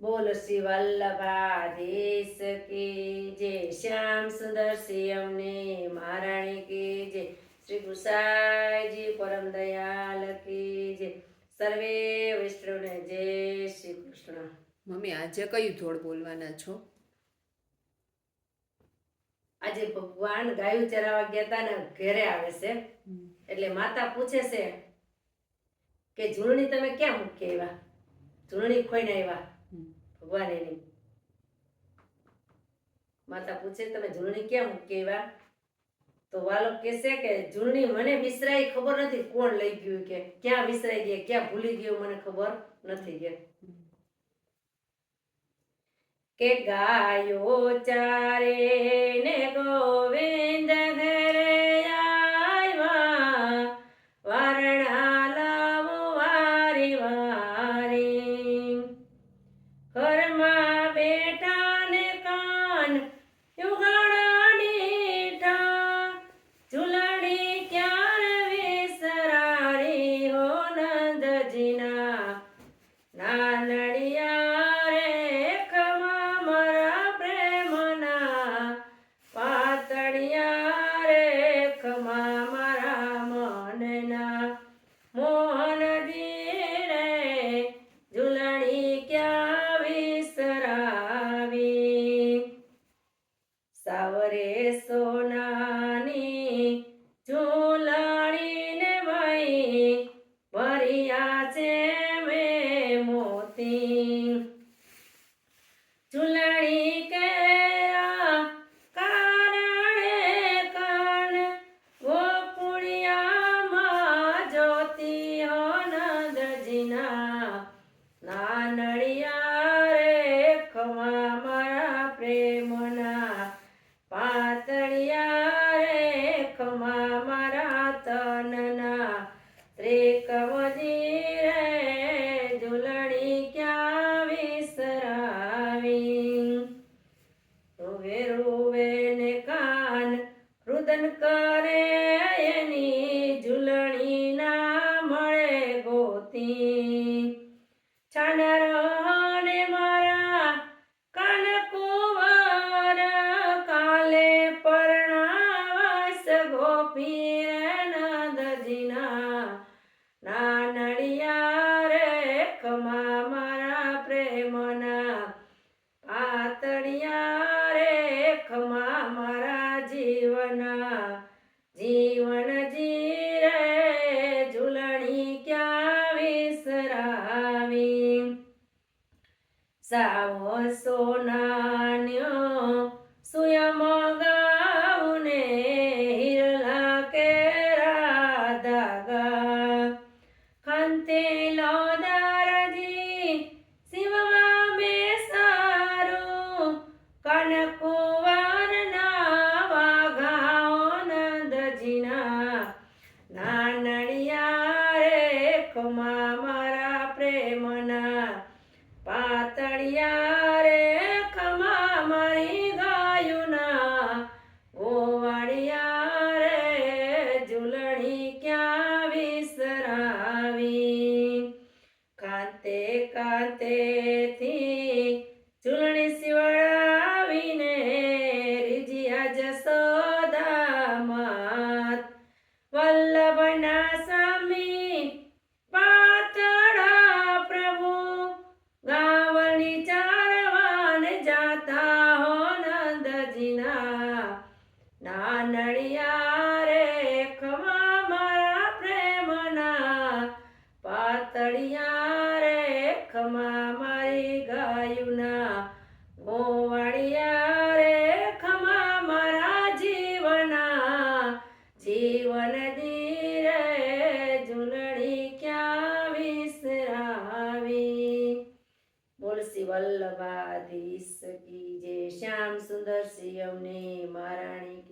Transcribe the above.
બોલ શ્રી વલ્લભાધીશ કે જે શ્યામ સુંદર શ્રી અમને મહારાણી કે જે શ્રી ગુસાઈજી પરમ દયાલ કે જે સર્વે વૈષ્ણવને જય શ્રી કૃષ્ણ. મમ્મી આજે કયું ધોળ બોલવાના છો? આજે ભગવાન ગાયું ચરાવા ગયા હતા ને ઘરે આવે છે. એટલે માતા પૂછે છે કે ઝૂંટણી તમે ક્યાં મૂકી આવ્યા? ઝૂંટણી ખોઈને આવ્યા. ભગવાન એની. માતા પૂછે, તમે ઝૂલણી કેમ કેવા તો વાલો કહેશે કે, ઝૂલણી મને વિસરાઈ ખબર નથી કોણ લઈ ગયું કે, ક્યાં વિસરાઈ ગયા, ક્યાં ભૂલી ગયો મને ખબર નથી કે. કે ગાયો ચારે ને ગોવિંદ ઘરે ઘરમાં સાવરે ત્રિકમજી રે ઝૂલણી ક્યાં વિસરાવી? રૂવે રૂવે ને કાન રુદન કરે એની ઝૂલણી ના મળે ગોતી. છાનર પ્રેમના પાતળિયા રે ખમા મારા જીવના જીવન જી રે ઝૂલણી ક્યાં વિસરાવી? સાવો સોનાન્યો પ્રેમના પાતળિયા રે ખમા મારી ગાયુના. ગોવાળિયા રે ઝૂલણી ક્યાં વિસરાવી? કાંતે થી ઝૂલણી સિવડાવીને રીજિયા જસોદા માત વલ્લભના સ્વામી પાતળિયા રે ખમા મારી ગાયુના. ગોવાળિયા રે ખમા મારા જીવના. જીવન ધીરે ઝૂલણી ક્યાં વિસરાવી? બોલ શ્રી વલ્લભાધીશ કી જે શ્યામ સુંદર શ્રી અમને મહારાણી